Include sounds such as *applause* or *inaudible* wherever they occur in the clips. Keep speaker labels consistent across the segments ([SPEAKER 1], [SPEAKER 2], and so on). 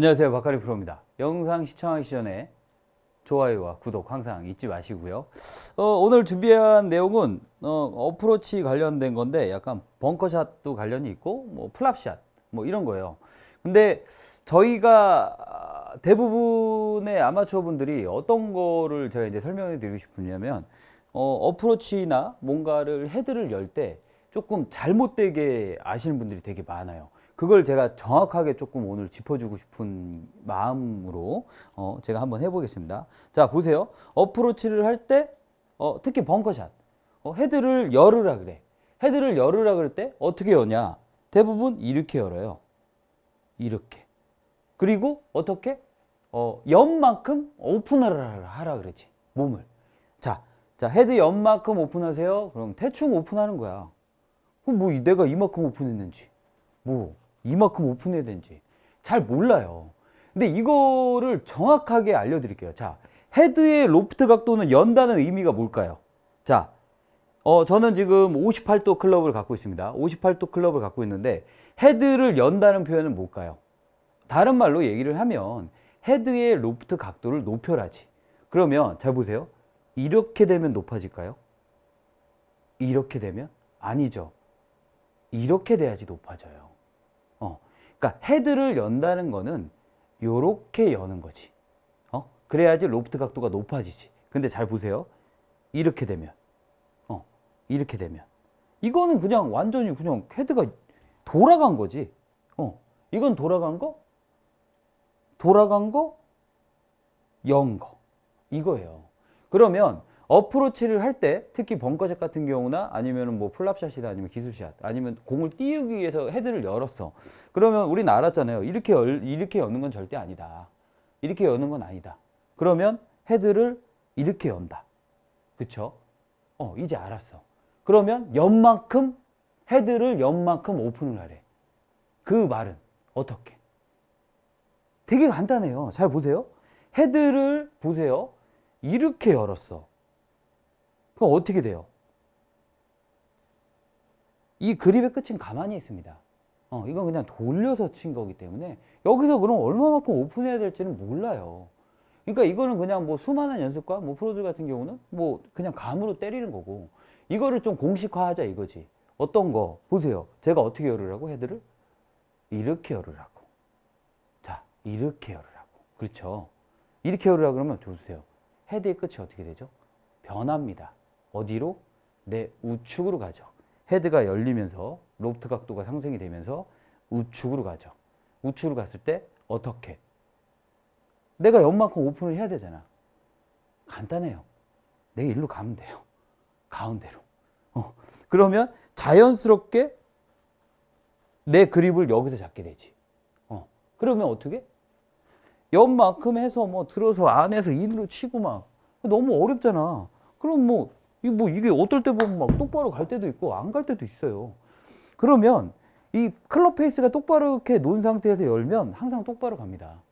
[SPEAKER 1] 안녕하세요. 박카리 프로입니다. 영상 시청하기 전에 좋아요와 구독 항상 잊지 마시고요. 어, 오늘 준비한 내용은 어, 프로치 관련된 건데 약간 벙커샷도 관련이 있고 뭐 플랍샷 뭐 이런 거예요. 근데 저희가 대부분의 아마추어 분들이 어떤 거를 제가 이제 설명해 드리고 싶으냐면 어, 어프로치나 뭔가를 헤드를 열 때 조금 잘못되게 아시는 분들이 되게 많아요. 그걸 제가 정확하게 조금 오늘 짚어주고 싶은 마음으로 어, 제가 한번 해보겠습니다. 자 보세요. 어프로치를 할때 어, 특히 벙커샷 어, 헤드를 열으라 그래. 헤드를 열으라 그럴 때 어떻게 여냐? 대부분 이렇게 열어요. 이렇게. 그리고 어떻게? 어, 연만큼 오픈하라 하라 그러지. 몸을. 자, 자 헤드 연만큼 오픈하세요. 그럼 대충 오픈하는 거야. 그럼 뭐 이- 내가 이만큼 오픈했는지, 뭐 이만큼 오픈해야 되는지 잘 몰라요. 근데 이거를 정확하게 알려드릴게요. 자, 헤드의 로프트 각도는 연다는 의미가 뭘까요? 자, 어, 저는 지금 58도 클럽을 갖고 있습니다. 58도 클럽을 갖고 있는데 헤드를 연다는 표현은 뭘까요? 다른 말로 얘기를 하면 헤드의 로프트 각도를 높여라지. 그러면 잘 보세요. 이렇게 되면 높아질까요? 이렇게 되면 아니죠. 이렇게 돼야지 높아져요. 어. 그러니까 헤드를 연다는 거는 요렇게 여는 거지. 어? 그래야지 로프트 각도가 높아지지. 근데 잘 보세요. 이렇게 되면 어. 이렇게 되면 이거는 그냥 완전히 그냥 헤드가 돌아간 거지. 어. 이건 돌아간 거 돌아간 거, 연 거. 이거예요. 그러면 어프로치를 할 때 특히 벙커샷 같은 경우나 아니면 뭐 플랍샷이다 아니면 기술샷 아니면 공을 띄우기 위해서 헤드를 열었어. 그러면 우리는 알았잖아요. 이렇게 열, 이렇게 여는 건 절대 아니다. 이렇게 여는 건 아니다. 그러면 헤드를 이렇게 연다. 그쵸? 어, 이제 알았어. 그러면 연만큼 헤드를 연만큼 오픈을 하래. 그 말은 어떻게? 되게 간단해요. 잘 보세요. 헤드를 보세요. 이렇게 열었어. 그럼 어떻게 돼요? 이 그립의 끝은 가만히 있습니다. 어, 이건 그냥 돌려서 친 거기 때문에 여기서 그럼 얼마만큼 오픈해야 될지는 몰라요. 그러니까 이거는 그냥 뭐 수많은 연습과 뭐 프로들 같은 경우는 뭐 그냥 감으로 때리는 거고 이거를 좀 공식화하자 이거지. 어떤 거 보세요. 제가 어떻게 열으라고 헤드를 이렇게 열으라고. 자, 이렇게 열으라고. 그렇죠. 이렇게 열으라고 그러면 보세요. 헤드의 끝이 어떻게 되죠? 변합니다. 어디로? 내 우측으로 가죠. 헤드가 열리면서 로프트 각도가 상승이 되면서 우측으로 가죠. 우측으로 갔을 때 어떻게? 내가 연만큼 오픈을 해야 되잖아. 간단해요. 내가 일로 가면 돼요. 가운데로. 어. 그러면 자연스럽게 내 그립을 여기서 잡게 되지. 어. 그러면 어떻게? 연만큼 해서 뭐 들어서 안에서 인으로 치고 막 너무 어렵잖아. 그럼 뭐, 이뭐 이게 어떨 때 보면 막 똑바로 갈 때도 있고 안 갈 때도 있어요. 그러면 이 클럽 페이스가 똑바로 이렇게 놓은 상태에서 열면 항상 똑바로 갑니다.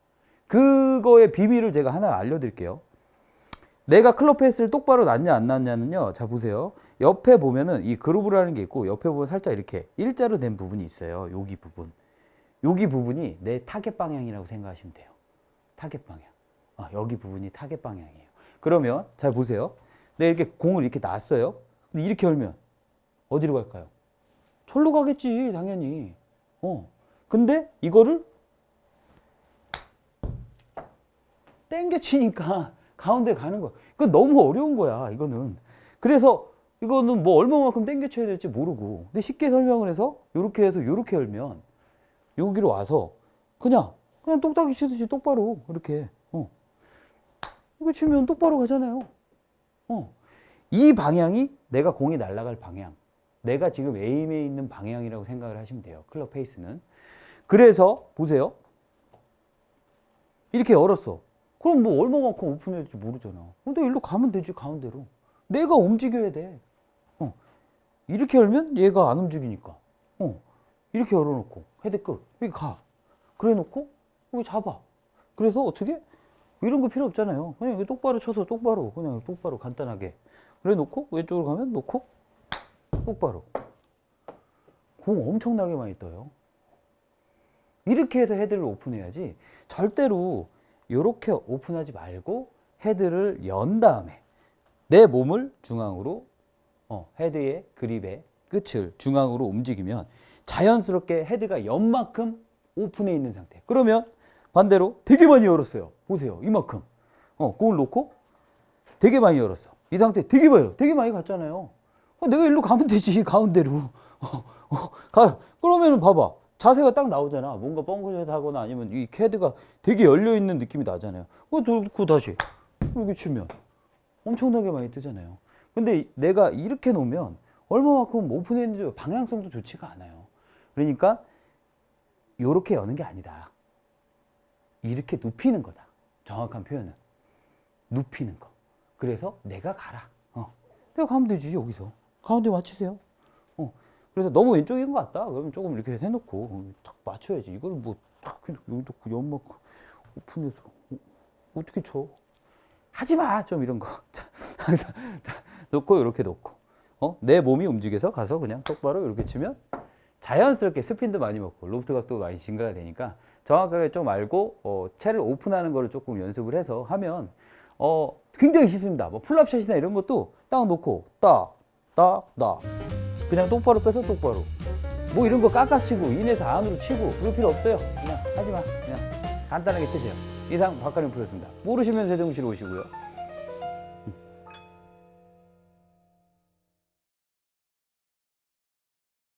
[SPEAKER 1] 그거의 비밀을 제가 하나 알려드릴게요. 내가 클럽 페이스를 똑바로 놨냐 안 놨냐는요. 자 보세요. 옆에 보면은 이 그루브라는 게 있고 옆에 보면 살짝 이렇게 일자로 된 부분이 있어요. 여기 부분. 여기 부분이 내 타겟 방향이라고 생각하시면 돼요. 타겟 방향. 아, 여기 부분이 타겟 방향이에요. 그러면 잘 보세요. 내가 이렇게 공을 이렇게 놨어요. 근데 이렇게 열면 어디로 갈까요? 절로 가겠지, 당연히. 어. 근데 이거를 땡겨 치니까 *laughs* 가운데 가는 거. 그건 너무 어려운 거야, 이거는. 그래서 이거는 뭐 얼마만큼 땡겨 쳐야 될지 모르고. 근데 쉽게 설명을 해서 이렇게 해서 이렇게 열면 여기로 와서 그냥 그냥 똑딱이 치듯이 똑바로 이렇게 어. 이거 치면 똑바로 가잖아요. 어. 이 방향이 내가 공이 날아갈 방향. 내가 지금 에임에 있는 방향이라고 생각을 하시면 돼요. 클럽 페이스는. 그래서 보세요. 이렇게 열었어. 그럼 뭐 얼마만큼 오픈해야 될지 모르잖아. 근데 일로 가면 되지 가운데로. 내가 움직여야 돼. 어. 이렇게 열면 얘가 안 움직이니까. 어. 이렇게 열어놓고 헤드 끝 여기 가. 그래 놓고 여기 잡아. 그래서 어떻게 이런 거 필요 없잖아요. 그냥 똑바로 쳐서 똑바로 그냥 똑바로 간단하게. 그래 놓고 왼쪽으로 가면 놓고 똑바로. 공 엄청나게 많이 떠요. 이렇게 해서 헤드를 오픈해야지 절대로 이렇게 오픈하지 말고 헤드를 연 다음에 내 몸을 중앙으로 어, 헤드의 그립의 끝을 중앙으로 움직이면 자연스럽게 헤드가 연만큼 오픈해 있는 상태. 그러면 반대로 되게 많이 열었어요. 보세요. 이만큼. 어, 공을 놓고 되게 많이 열었어. 이 상태 되게 많이. 되게 많이 갔잖아요. 어, 내가 일로 가면 되지. 가운데로. *laughs* 어, 어, 가. 그러면은 봐봐. 자세가 딱 나오잖아. 뭔가 뻥긋 하거나 아니면 이 헤드가 되게 열려 있는 느낌이 나잖아요. 그거 놓고 다시 이렇게 치면 엄청나게 많이 뜨잖아요. 근데 이- 내가 이렇게 놓으면 얼마만큼 오픈했는지 방향성도 좋지가 않아요. 그러니까 이렇게 여는 게 아니다. 이렇게 눕히는 거다. 정확한 표현은 눕히는 거. 그래서 내가 가라. 어. 내가 가면 되지 여기서 가운데 맞추세요. 어. 그래서 너무 왼쪽인 것 같다. 그러면 조금 이렇게 해놓고 어, 탁 맞춰야지. 이걸 뭐탁 그냥 여기 놓고 연막 오픈해서 어, 어떻게 쳐? 하지 마. 좀 이런 거. *laughs* 자, 항상 다 놓고 이렇게 놓고. 어? 내 몸이 움직여서 가서 그냥 똑바로 이렇게 치면 자연스럽게 스핀도 많이 먹고 로프트 각도 많이 증가가 되니까 정확하게 좀 알고 어, 채를 오픈하는 거를 조금 연습을 해서 하면 어, 굉장히 쉽습니다. 뭐 풀랍샷이나 이런 것도 딱 놓고 딱, 딱, 딱 그냥 똑바로 빼서 똑바로 뭐 이런 거 깎아치고 인에서 안으로 치고 그럴 필요 없어요. 그냥 하지 마. 그냥 간단하게 치세요. 이상 박가림 프로였습니다. 모르시면 세종시로 오시고요.